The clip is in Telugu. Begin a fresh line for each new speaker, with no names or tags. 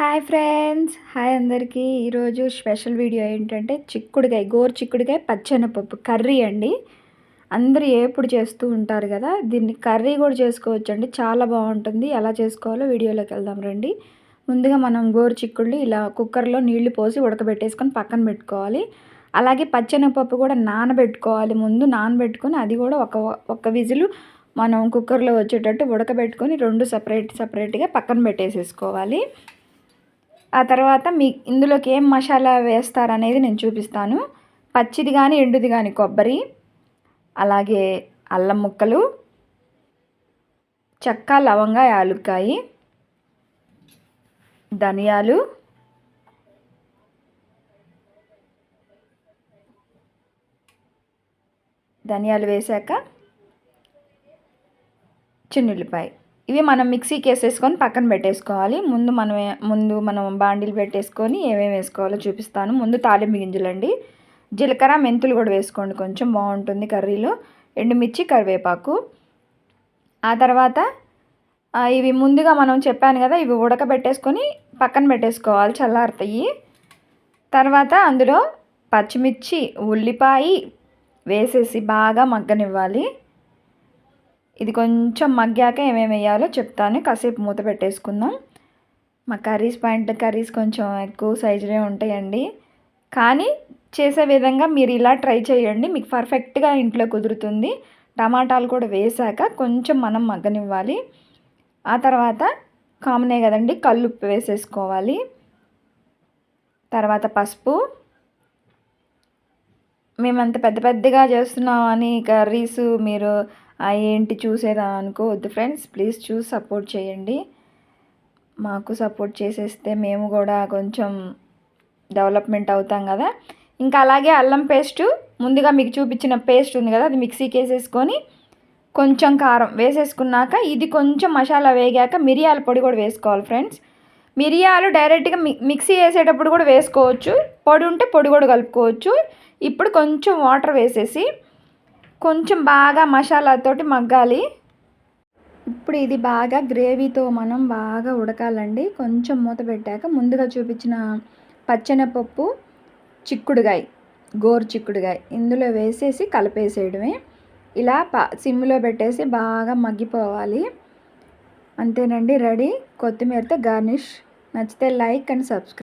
హాయ్ ఫ్రెండ్స్ హాయ్ అందరికీ. ఈరోజు స్పెషల్ వీడియో ఏంటంటే చిక్కుడుకాయ గోరు చిక్కుడుకాయ పచ్చెనపప్పు కర్రీ అండి. అందరూ ఎప్పుడు చేస్తూ ఉంటారు కదా దీన్ని కర్రీ కూడా చేసుకోవచ్చు అండి చాలా బాగుంటుంది. ఎలా చేసుకోవాలో వీడియోలోకి వెళ్దాం రండి. ముందుగా మనం గోరు చిక్కుళ్ళు ఇలా కుక్కర్లో నీళ్ళు పోసి ఉడకబెట్టేసుకొని పక్కన పెట్టుకోవాలి. అలాగే పచ్చెనపప్పు కూడా నానబెట్టుకోవాలి. ముందు నానబెట్టుకొని అది కూడా ఒక ఒక విజులు మనం కుక్కర్లో వచ్చేటట్టు ఉడకబెట్టుకొని రెండు సపరేట్ సపరేట్గా పక్కన పెట్టేసేసుకోవాలి. ఆ తర్వాత మీ ఇందులోకి ఏం మసాలా వేస్తారనేది నేను చూపిస్తాను. పచ్చిది కానీ ఎండుది కానీ కొబ్బరి అలాగే అల్లం ముక్కలు చెక్క లవంగా యాలుక్కాయి ధనియాలు ధనియాలు వేశాక చిన్నుల్లిపాయ. ఇవి మనం మిక్సీకి వేసేసుకొని పక్కన పెట్టేసుకోవాలి. ముందు మనం ముందు మనం బాండీలు పెట్టేసుకొని ఏమేమి వేసుకోవాలో చూపిస్తాను. ముందు తాలింపు గింజలండి. జీలకర్ర మెంతులు కూడా వేసుకోండి కొంచెం బాగుంటుంది కర్రీలో. ఎండుమిర్చి కరివేపాకు. ఆ తర్వాత ఇవి ముందుగా మనం చెప్పాను కదా ఇవి ఉడకబెట్టేసుకొని పక్కన పెట్టేసుకోవాలి చల్లారుతాయి. తర్వాత అందులో పచ్చిమిర్చి ఉల్లిపాయ వేసేసి బాగా మగ్గనివ్వాలి. ఇది కొంచెం మగ్గాక ఏమేమి వేయాలో చెప్తాను. కాసేపు మూత పెట్టేసుకుందాం. మా కర్రీస్ పాయింట్ కర్రీస్ కొంచెం ఎక్కువ సైజులే ఉంటాయండి. కానీ చేసే విధంగా మీరు ఇలా ట్రై చేయండి. మీకు పర్ఫెక్ట్గా ఇంట్లో కుదురుతుంది. టమాటాలు కూడా వేసాక కొంచెం మనం మగ్గనివ్వాలి. ఆ తర్వాత కామనే కదండి కల్లుప్పు వేసేసుకోవాలి. తర్వాత పసుపు. మేమంత పెద్ద పెద్దగా చేస్తున్నామని కర్రీస్ మీరు ఏంటి చూసేదా అనుకోవద్దు ఫ్రెండ్స్ ప్లీజ్ చూసి సపోర్ట్ చేయండి. మాకు సపోర్ట్ చేసేస్తే మేము కూడా కొంచెం డెవలప్మెంట్ అవుతాం కదా. ఇంకా అలాగే అల్లం పేస్టు ముందుగా మీకు చూపించిన పేస్ట్ ఉంది కదా అది మిక్సీకి వేసేసుకొని కొంచెం కారం వేసేసుకున్నాక ఇది కొంచెం మసాలా వేగాక మిరియాల పొడి కూడా వేసుకోవాలి ఫ్రెండ్స్. మిరియాలు డైరెక్ట్గా మిక్సీ వేసేటప్పుడు కూడా వేసుకోవచ్చు. పొడి ఉంటే పొడి కూడా కలుపుకోవచ్చు. ఇప్పుడు కొంచెం వాటర్ వేసేసి కొంచెం బాగా మసాలాతోటి మగ్గాలి. ఇప్పుడు ఇది బాగా గ్రేవీతో మనం బాగా ఉడకాలండి. కొంచెం మూత పెట్టాక ముందుగా చూపించిన పచ్చెనపప్పు చిక్కుడుగాయ గోరు చిక్కుడుగాయ ఇందులో వేసేసి కలిపేసేయడమే. ఇలా ప సిమ్లో పెట్టేసి బాగా మగ్గిపోవాలి. అంతేనండి రెడీ. కొత్తిమీరతో గార్నిష్. నచ్చితే లైక్ అండ్ సబ్స్క్రైబ్.